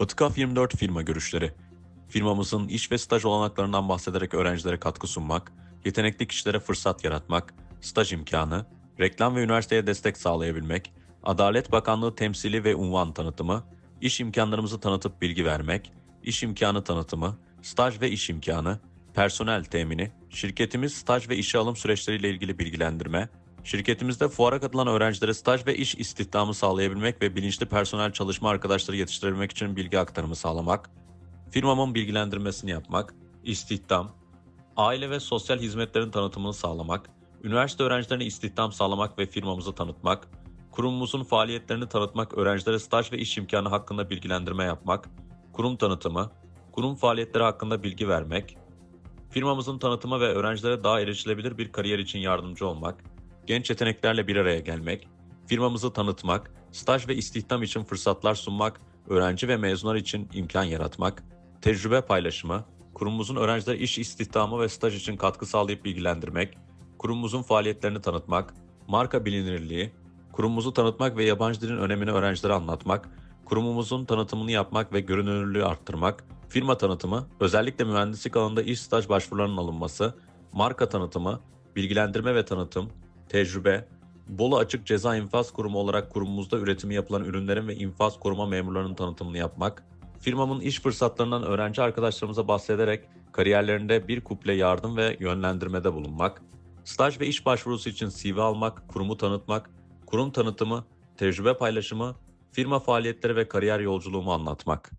Itkaf 24 firma görüşleri. Firmamızın iş ve staj olanaklarından bahsederek öğrencilere katkı sunmak, yetenekli kişilere fırsat yaratmak, staj imkanı, reklam ve üniversiteye destek sağlayabilmek, Adalet Bakanlığı temsili ve unvan tanıtımı, iş imkanlarımızı tanıtıp bilgi vermek, iş imkanı tanıtımı, staj ve iş imkanı, personel temini, şirketimiz staj ve işe alım süreçleriyle ilgili bilgilendirme, şirketimizde fuara katılan öğrencilere staj ve iş istihdamı sağlayabilmek ve bilinçli personel çalışma arkadaşları yetiştirebilmek için bilgi aktarımı sağlamak, firmamın bilgilendirmesini yapmak, istihdam, aile ve sosyal hizmetlerin tanıtımını sağlamak, üniversite öğrencilerine istihdam sağlamak ve firmamızı tanıtmak, kurumumuzun faaliyetlerini tanıtmak, öğrencilere staj ve iş imkanı hakkında bilgilendirme yapmak, kurum tanıtımı, kurum faaliyetleri hakkında bilgi vermek, firmamızın tanıtımı ve öğrencilere daha erişilebilir bir kariyer için yardımcı olmak, genç yeteneklerle bir araya gelmek, firmamızı tanıtmak, staj ve istihdam için fırsatlar sunmak, öğrenci ve mezunlar için imkan yaratmak, tecrübe paylaşımı, kurumumuzun öğrencilere iş istihdamı ve staj için katkı sağlayıp bilgilendirmek, kurumumuzun faaliyetlerini tanıtmak, marka bilinirliği, kurumumuzu tanıtmak ve yabancı dilin önemini öğrencilere anlatmak, kurumumuzun tanıtımını yapmak ve görünürlüğü arttırmak, firma tanıtımı, özellikle mühendislik alanında iş staj başvurularının alınması, marka tanıtımı, bilgilendirme ve tanıtım, tecrübe, Bolu Açık Ceza İnfaz Kurumu olarak kurumumuzda üretimi yapılan ürünlerin ve infaz koruma memurlarının tanıtımını yapmak, firmamın iş fırsatlarından öğrenci arkadaşlarımıza bahsederek kariyerlerinde bir kuple yardım ve yönlendirmede bulunmak, staj ve iş başvurusu için CV almak, kurumu tanıtmak, kurum tanıtımı, tecrübe paylaşımı, firma faaliyetleri ve kariyer yolculuğumu anlatmak.